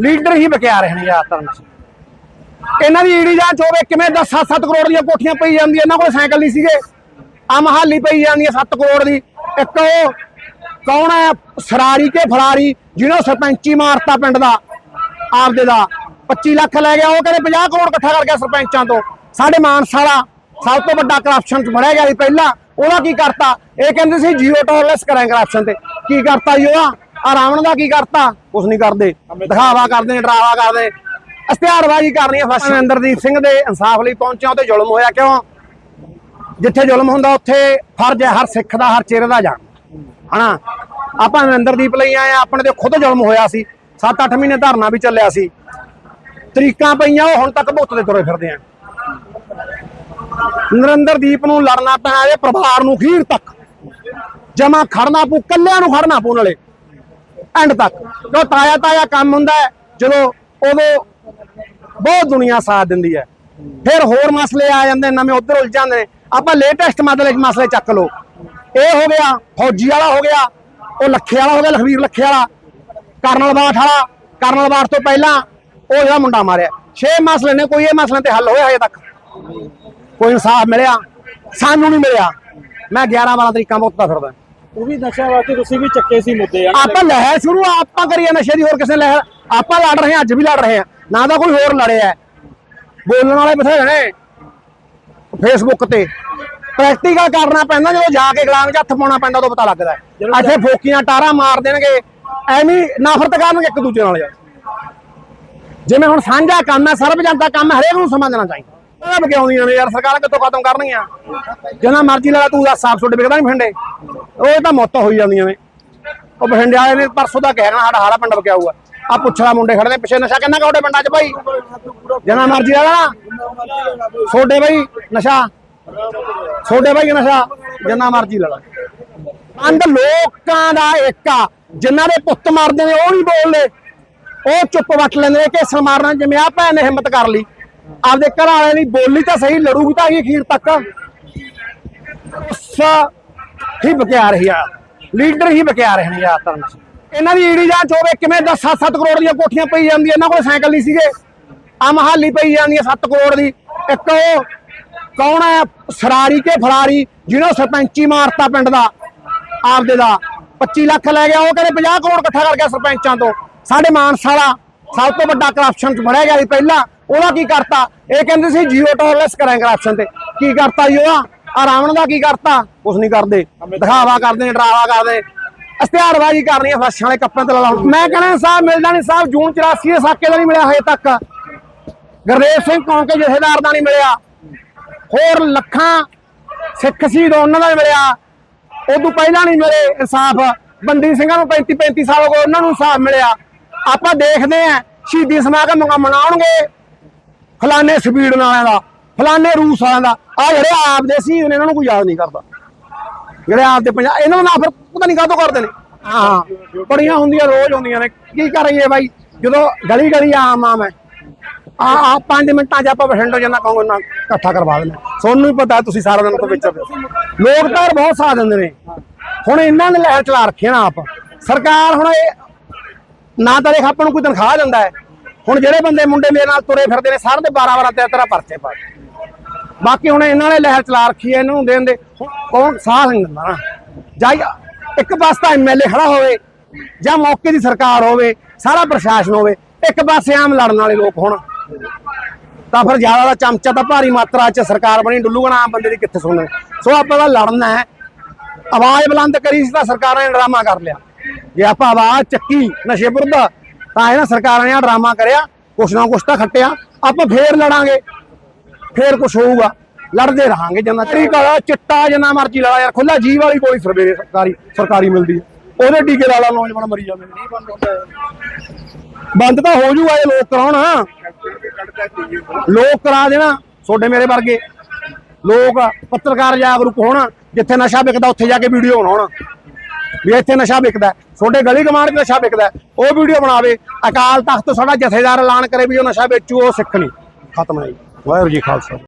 Leader ਹੀ ਬਕਿਆ ਰਹੇ ਨੇ ਜ਼ਿਆਦਾਤਰ ਨਸ਼ੇ। ਇਹਨਾਂ ਦੀ ਈੜੀ ਜਾਂਚ ਹੋਵੇ ਕਿਵੇਂ 10 7 ਕਰੋੜ ਦੀਆਂ ਕੋਠੀਆਂ ਪਈ ਜਾਂਦੀਆਂ, ਇਹਨਾਂ ਕੋਲ ਸਾਈਕਲ ਨਹੀਂ ਸੀਗੇ। ਆ ਮਹਾਲੀ ਪਈ ਜਾਂਦੀ ਹੈ 7 ਕਰੋੜ ਦੀ। ਇੱਕ ਉਹ ਕੌਣ ਹੈ? ਸਰਾਰੀ ਕੇ ਫਰਾਰੀ, ਜਿਹਨੂੰ ਸਰਪੰਚੀ ਮਾਰਤਾ ਪਿੰਡ ਦਾ, ਆਪਦੇ ਦਾ। 25 ਲੱਖ ਲੈ ਗਿਆ, ਉਹ ਕਹਿੰਦੇ 50 ਕਰੋੜ ਇਕੱਠਾ ਕਰ ਗਿਆ ਸਰਪੰਚਾਂ ਤੋਂ। ਸਾਡੇ ਮਾਨਸਾ ਵਾਲਾ ਸਭ ਤੋਂ ਵੱਡਾ ਕਰਪਸ਼ਨ ਚ ਫੜਿਆ ਗਿਆ ਸੀ ਪਹਿਲਾਂ, ਉਹਦਾ ਕੀ ਕਰਤਾ? ਇਹ ਕਹਿੰਦੇ ਸੀ ਜੀਓ ਟੋਲਰੈਂਸ ਕਰਾਂ ਕਰਪਸ਼ਨ ਤੇ। ਕੀ ਕਰਤਾ ਜੀ ਉਹਦਾ? ਆ ਰਾਵਣ ਦਾ ਕੀ ਕਰਤਾ? ਕੁਛ ਨਹੀਂ ਕਰਦੇ। ਦਿਖਾਵਾ ਕਰਦੇ ਨੇ ਡਰਾਵਾ ਕਰਦੇ। ਇਸ਼ਤਿਹਾਰਬਾਜ਼ੀ ਕਰਨੀ ਹੈ ਫਸਲ ਅੰਦਰਦੀਪ ਸਿੰਘ ਦੇ ਇਨਸਾਫ ਲਈ ਪਹੁੰਚਿਆ ਤੇ ਜ਼ੁਲਮ ਹੋਇਆ ਕਿਉਂ? ਜਿੱਥੇ ਜ਼ੁਲਮ ਹੁੰਦਾ, ਉੱਥੇ ਫਰਜ਼ ਹੈ ਹਰ ਸਿੱਖ ਦਾ, ਹਰ ਚਿਹਰੇ ਦਾ ਜਾਣ। ਹਨਾ? ਆਪਾਂ ਨਰਿੰਦਰਦੀਪ ਲਈ ਆਏ ਆ, ਆਪਣੇ ਤੇ ਖੁਦ ਜ਼ੁਲਮ ਹੋਇਆ ਸੀ। 7-8 ਮਹੀਨੇ ਧਰਨਾ ਵੀ ਚੱਲਿਆ ਸੀ। ਤਰੀਕਾਂ ਪਈਆਂ, ਉਹ ਹੁਣ ਤੱਕ ਭੁੱਤ ਦੇ ਤੁਰੇ ਫਿਰਦੇ ਆ। ਨਰਿੰਦਰਦੀਪ ਨੂੰ ਲੜਨਾ ਪੈਣਾ ਇਹਦੇ ਪਰਿਵਾਰ ਨੂੰ ਖੀਰ ਤੱਕ। ਜਮਾ ਖੜਨਾ ਪੂ ਕੱਲਿਆਂ ਨੂੰ ਖੜਨਾ ਪੂ ਨਾਲੇ। ਐਂਡ ਤੱਕ। ਜੋ ਤਾਇਆ ਤਾਇਆ ਕੰਮ ਹੁੰਦਾ ਜਦੋਂ ਉਦੋਂ ਬਹੁਤ ਦੁਨੀਆ ਸਾਥ ਦਿੰਦੀ ਹੈ। ਫਿਰ ਹੋਰ ਮਸਲੇ ਆ ਜਾਂਦੇ, ਨਵੇਂ ਉਧਰ ਉਲਝ ਜਾਂਦੇ ਨੇ। ਆਪਾਂ ਲੇਟੈਸਟ ਮਸਲੇ ਮਸਲੇ ਚੱਕ ਲਓ। ਇਹ ਹੋ ਗਿਆ, ਫੌਜੀ ਵਾਲਾ ਹੋ ਗਿਆ, ਉਹ ਲੱਖੇ ਵਾਲਾ ਹੋ ਗਿਆ, ਲਖਵੀਰ ਲੱਖੇ ਵਾਲਾ, ਕਰਨਲ ਬਾਠ ਵਾਲਾ, ਕਰਨਲ ਬਾਠ ਤੋਂ ਪਹਿਲਾਂ ਉਹ ਜਿਹੜਾ ਮੁੰਡਾ ਮਾਰਿਆ। ਛੇ ਮਸਲੇ ਨੇ, ਕੋਈ ਇਹ ਮਸਲੇ ਤੇ ਹੱਲ ਹੋਇਆ ਹਜੇ ਤੱਕ? ਕੋਈ ਇਨਸਾਫ ਮਿਲਿਆ? ਸਾਨੂੰ ਨਹੀਂ ਮਿਲਿਆ। ਮੈਂ 11 12 ਤਰੀਕਾਂ ਮੁੱਕਦਾ ਫਿਰਦਾ। ਉਹ ਵੀ ਨਸ਼ਾ ਵਾਸਤੇ ਤੁਸੀਂ ਵੀ ਚੱਕੇ ਸੀ ਮੁੱਦੇ ਆ। ਆਪਾਂ ਲਹਿਰ ਸ਼ੁਰੂ ਆਪਾਂ ਕਰੀਏ ਨਸ਼ੇ ਦੀ ਹੋਰ ਕਿਸੇ ਲਹਿਰ ਆਪਾਂ ਲੜ ਰਹੇ ਹਾਂ ਅੱਜ ਵੀ ਲੜ ਰਹੇ ਹਾਂ। ਨਾ ਤਾਂ ਕੋਈ ਹੋਰ ਲੜਿਆ। ਬੋਲਣ ਵਾਲੇ ਬਥੇਰੇ ਨੇ। ਫੇਸਬੁੱਕ ਤੇ। ਪ੍ਰੈਕਟੀਕਲ ਕਰਨਾ ਪੈਂਦਾ ਜਦੋਂ ਜਾ ਕੇ ਗਲਾਮ 'ਚ ਹੱਥ ਪਾਉਣਾ ਪੈਂਦਾ ਉਦੋਂ ਪਤਾ ਲੱਗਦਾ। ਇੱਥੇ ਫੋਕੀਆਂ ਟਾਰਾਂ ਮਾਰ ਦੇਣਗੇ। ਐਵੇਂ ਨਫ਼ਰਤ ਕਰਨਗੇ ਇੱਕ ਦੂਜੇ ਨਾਲ ਜਿਵੇਂ ਹੁਣ ਸਾਂਝਾ ਕੰਮ ਹੈ ਸਰਬ ਜਨਤਾ ਕੰਮ ਹੈ ਹਰੇਕ ਨੂੰ ਸਮਝਣਾ ਚਾਹੀਦਾ। ਉਹ ਬਕਿਆਉਂਦੀਆਂ ਨੇ ਯਾਰ ਸਰਕਾਰਾਂ ਕਿੱਥੋਂ ਖਤਮ ਕਰਨਗੀਆਂ ਜਿੰਨਾ ਮਰਜ਼ੀ ਲਾ ਲਾ ਤੂੰ ਦੱਸ ਸਾਫ਼ ਸੁੱਟ ਵਿਕਦਾ ਨਹੀਂ ਫਿੰਡੇ। ਉਹ ਤਾਂ ਮੌਤਾਂ ਹੋਈ ਜਾਂਦੀਆਂ ਨੇ। ਉਹ ਬਠਿੰਡੇ ਵਾਲੇ ਨੇ ਪਰਸੋਂ ਦਾ ਕਹਿਣਾ ਸਾਡਾ ਹਾਲਾ ਪਿੰਡ ਬਕਿਆਊਗਾ ਆ ਪੁੱਛਲਾ ਮੁੰਡੇ ਖੜੇ ਪਿੱਛੇ, ਨਸ਼ਾ ਕਿੰਨਾ ਕੌੜੇ ਪਿੰਡਾਂ 'ਚ ਭਾਈ ਜਿੰਨਾ ਮਰਜ਼ੀ ਲਾ ਛੋਡੇ ਭਾਈ ਨਸ਼ਾ। ਛੋਡੇ ਭਾਈ ਨਸ਼ਾ, ਜਿੰਨਾ ਮਰਜ਼ੀ ਲਾ ਅੰਦ ਲੋਕਾਂ ਦਾ ਏਕਾ, ਜਿਨ੍ਹਾਂ ਦੇ ਪੁੱਤ ਮਰਦੇ ਨੇ, ਉਹ ਨਹੀਂ ਬੋਲਦੇ। ਉਹ ਚੁੱਪ ਵੱਟ ਲੈਂਦੇ ਨੇ ਕਿ ਮਾਰਨਾ ਜਿਵੇਂ ਆ ਭੈਣ ਨੇ ਹਿੰਮਤ ਕਰ ਲਈ। ਆਪਦੇ ਘਰ ਵਾਲਿਆਂ ਦੀ ਬੋਲੀ ਤਾਂ ਸਹੀ ਲੜੂਗੀ ਤਾਂ ਹੀ ਅਖੀਰ ਤੱਕ। ਉਸ ਹੀ ਬਕਿਆ ਰਹੀ ਆ ਲੀਡਰ ਹੀ ਬਕਿਆ ਰਹੇ ਨੇ ਜ਼ਿਆਦਾਤਰ ਨਸ਼ੇ। ਇਹਨਾਂ ਦੀ ਈਡੀ ਜਾਂਚ ਹੋਵੇ ਕਿਵੇਂ 10 7 ਕਰੋੜ ਦੀਆਂ ਕੋਠੀਆਂ ਪਈ ਜਾਂਦੀਆਂ। ਇਹਨਾਂ ਕੋਲ ਸਾਈਕਲ ਨਹੀਂ ਸੀਗੇ। ਆ ਮਹਾਲੀ ਪਈ ਜਾਂਦੀ ਹੈ 7 ਕਰੋੜ ਦੀ। ਇੱਕ ਉਹ ਕੌਣ ਹੈ ਸਰਾਰੀ ਕੇ ਫਰਾਰੀ, ਜਿਹਨੂੰ ਸਰਪੰਚੀ ਮਾਰਤਾ ਪਿੰਡ ਦਾ, ਆਪਦੇ ਦਾ। 25 ਲੱਖ ਲੈ ਗਿਆ। ਉਹ ਕਹਿੰਦੇ 50 ਕਰੋੜ ਇਕੱਠਾ ਕਰ ਗਿਆ ਸਰਪੰਚਾਂ ਤੋਂ। ਸਾਡੇ ਮਾਨਸਾ ਵਾਲਾ ਸਭ ਤੋਂ ਵੱਡਾ ਕਰਪਸ਼ਨ ਚ ਫੜਿਆ ਗਿਆ ਸੀ ਪਹਿਲਾਂ। ਉਹਦਾ ਕੀ ਕਰਤਾ? ਇਹ ਕਹਿੰਦੇ ਸੀ ਜੀਓ ਟੋਲਰੈਂਸ ਕਰਾਂ ਕਰਪਸ਼ਨ ਤੇ। ਕੀ ਕਰਤਾ ਜੀ ਉਹਦਾ? ਆ ਰਾਵਣ ਦਾ ਕੀ ਕਰਤਾ? ਕੁਛ ਨਹੀਂ ਕਰਦੇ। ਦਿਖਾਵਾ ਕਰਦੇ ਨੇ ਡਰਾਵਾ ਕਰਦੇ। ਇਸ਼ਤਿਹਾਰਬਾਜ਼ੀ ਕਰਨੀ ਹੈ ਫਸਾਂ ਵਾਲੇ ਕੱਪੜੇ ਤੇ ਲਾ ਮੈਂ ਕਹਿੰਦਾ ਸਾਹਿਬ, ਮਿਲਦਾ ਨਹੀਂ ਸਾਹਿਬ, ਜੂਨ 84 ਦੇ ਸਾਕੇ ਦਾ ਨਹੀਂ ਮਿਲਿਆ ਹਜੇ ਤੱਕ। ਗੁਰਦੇਵ ਸਿੰਘ ਕੌਂਕੇ ਜਥੇਦਾਰ ਦਾ ਨਹੀਂ ਮਿਲਿਆ। ਹੋਰ ਲੱਖਾਂ ਸਿੱਖ ਸ਼ਹੀਦ ਉਹਨਾਂ ਦਾ ਮਿਲਿਆ। ਉਦੋਂ ਪਹਿਲਾਂ ਨਹੀਂ ਮਿਲੇ ਇਨਸਾਫ। ਬੰਦੀ ਸਿੰਘਾਂ ਨੂੰ 35 35 ਸਾਲ ਹੋ ਗਏ, ਉਹਨਾਂ ਨੂੰ ਇਨਸਾਫ ਮਿਲਿਆ। ਆਪਾਂ ਦੇਖਦੇ ਆਂ, ਸ਼ਹੀਦੀ ਸਮਾਗਮ ਮਨਾ- ਮਨਾਉਣਗੇ। ਫਲਾਣੇ ਸਪੀਡ ਨਾਲਿਆਂ ਦਾ ਫਲਾਣੇ ਰੂਸ ਵਾਲਿਆਂ ਦਾ। ਆ ਜਿਹੜੇ ਆਪਦੇ ਸੀ, ਇਹਨਾਂ ਨੂੰ ਕੋਈ ਯਾਦ ਨਹੀਂ ਕਰਦਾ। ਜਿਹੜੇ ਆਪਦੇ ਪੰਜਾਬ ਇਹਨਾਂ ਨੂੰ ਨਾ ਫਿਰ ਪਤਾ ਨਹੀਂ ਕਾਹਤੋਂ ਕਰਦੇ ਨੇ। ਹਾਂ, ਬੜੀਆਂ ਹੁੰਦੀਆਂ, ਰੋਜ਼ ਹੁੰਦੀਆਂ ਨੇ। ਕੀ ਕਰੀਏ ਬਾਈ? ਜਦੋਂ ਗਲੀ ਗਲੀ ਆਮ ਆਮ ਹੈ ਆ ਆ 5 ਮਿੰਟਾਂ 'ਚ ਆਪਾਂ ਬਠਿੰਡੇ ਜਨਾ ਕਹੋਗੇ ਨਾ ਇਕੱਠਾ ਕਰਵਾ ਦੇਣਾ ਤੁਹਾਨੂੰ ਵੀ ਪਤਾ, ਤੁਸੀਂ ਸਾਰਾ ਦਿਨ ਤੋਂ ਵਿੱਚ ਲੋਕ ਤਾਂ ਬਹੁਤ ਸਾਥ ਦਿੰਦੇ ਨੇ। ਹੁਣ ਇਹਨਾਂ ਨੇ ਲਹਿਰ ਚਲਾ ਰੱਖੀ ਨਾ ਆਪ। ਸਰਕਾਰ ਹੁਣ ਇਹ ਨਾ ਤਾਂ ਦੇਖ, ਆਪਾਂ ਨੂੰ ਕੋਈ ਤਨਖਾਹ ਦਿੰਦਾ ਹੈ। ਹੁਣ ਜਿਹੜੇ ਬੰਦੇ ਮੁੰਡੇ ਮੇਰੇ ਨਾਲ ਤੁਰੇ ਫਿਰਦੇ ਨੇ ਸਾਰੇ ਦੇ 12 12 13 13 ਪਰਚੇ ਪਾ ਬਾਕੀ ਹੁਣ ਇਹਨਾਂ ਨੇ ਲਹਿਰ ਚਲਾ ਰੱਖੀ ਹੈ, ਇਹਨਾਂ ਨੂੰ ਦੇਣ ਦੇ। ਕੌਣ ਸਾਹ ਨਹੀਂ ਨਾ? ਜਾਂ ਇੱਕ ਪਾਸੇ ਤਾਂ ਐਮਐਲਏ ਖੜਾ ਹੋਵੇ, ਜਾਂ ਮੌਕੇ ਦੀ ਸਰਕਾਰ ਹੋਵੇ, ਸਾਰਾ ਪ੍ਰਸ਼ਾਸਨ ਹੋਵੇ, ਇੱਕ ਪਾਸੇ ਆਮ ਲੜਨ ਵਾਲੇ ਲੋਕ ਹੋਣ। ਤਾਂ ਫਿਰ ਜ਼ਿਆਦਾ ਦਾ ਚਮਚਾ ਤਾਂ ਭਾਰੀ ਮਾਤਰਾ 'ਚ ਸਰਕਾਰ ਬਣੀ ਡੁੱਲੂਗਣਾ ਆਮ ਬੰਦੇ ਦੀ ਕਿੱਥੇ ਸੁਣਨ? ਸੋ ਆਪਾਂ ਦਾ ਲੜਨਾ ਹੈ। ਆਵਾਜ਼ ਬੁਲੰਦ ਕਰੀ ਸੀ ਤਾਂ ਸਰਕਾਰਾਂ ਨੇ ਡਰਾਮਾ ਕਰ ਲਿਆ। ਜੇ ਆਪਾਂ ਆਵਾਜ਼ ਚੱਕੀ ਨਸ਼ੇ ਵਿਰੁੱਧ, ਤਾਂ ਇਹਨਾਂ ਸਰਕਾਰਾਂ ਨੇ ਡਰਾਮਾ ਕਰਿਆ, ਕੁਛ ਨਾ ਕੁਛ ਤਾਂ ਖੱਟਿਆ। ਆਪਾਂ ਫੇਰ ਲੜਾਂਗੇ। ਫੇਰ ਕੁਛ ਹੋਊਗਾ। ਲੜਦੇ ਰਹਾਂਗੇ ਜਿੰਨਾ ਤਰੀਕਾ ਦਾ ਚਿੱਟਾ ਜਿੰਨਾ ਮਰਜ਼ੀ ਲਾ ਯਾਰ ਖੁੱਲਾ ਜੀਵ ਵਾਲੀ ਗੋਲੀ ਸਰਵੇਰੇ ਸਰਕਾਰੀ ਸਰਕਾਰੀ ਮਿਲਦੀ ਹੈ। ਉਹਦੇ ਟੀਕੇ ਲਾ ਲਾ, ਨੌਜਵਾਨ ਮਰੀ ਜਾਂਦੇ ਨੇ। ਬੰਦ ਤਾਂ ਹੋ ਜੂਗਾ ਇਹ ਲੋਕ ਕਰਾਉਣ। ਲੋਕ ਕਰਾ ਦੇਣਾ ਛੋਡੇ ਮੇਰੇ ਵਰਗੇ। ਲੋਕ ਪੱਤਰਕਾਰ ਜਾਗਰੂਕ ਹੋਣ, ਜਿੱਥੇ ਨਸ਼ਾ ਵਿਕਦਾ, ਉੱਥੇ ਜਾ ਕੇ ਵੀਡੀਓ ਬਣਾਉਣ। ਵੀ ਇੱਥੇ ਨਸ਼ਾ ਵਿਕਦਾ ਛੋਡੇ ਗਲੀ ਗਮਾਨ 'ਚ ਨਸ਼ਾ ਵਿਕਦਾ ਉਹ ਵੀਡੀਓ ਬਣਾਵੇ। ਅਕਾਲ ਤਖਤ ਸਾਡਾ ਜਥੇਦਾਰ ਐਲਾਨ ਕਰੇ ਵੀ ਉਹ ਨਸ਼ਾ ਵੇਚੂ, ਉਹ ਸਿੱਖ ਨਹੀਂ। ਖਤਮ ਹੈ ਵਾਹਿਗੁਰੂ ਜੀ ਖਾਲਸਾ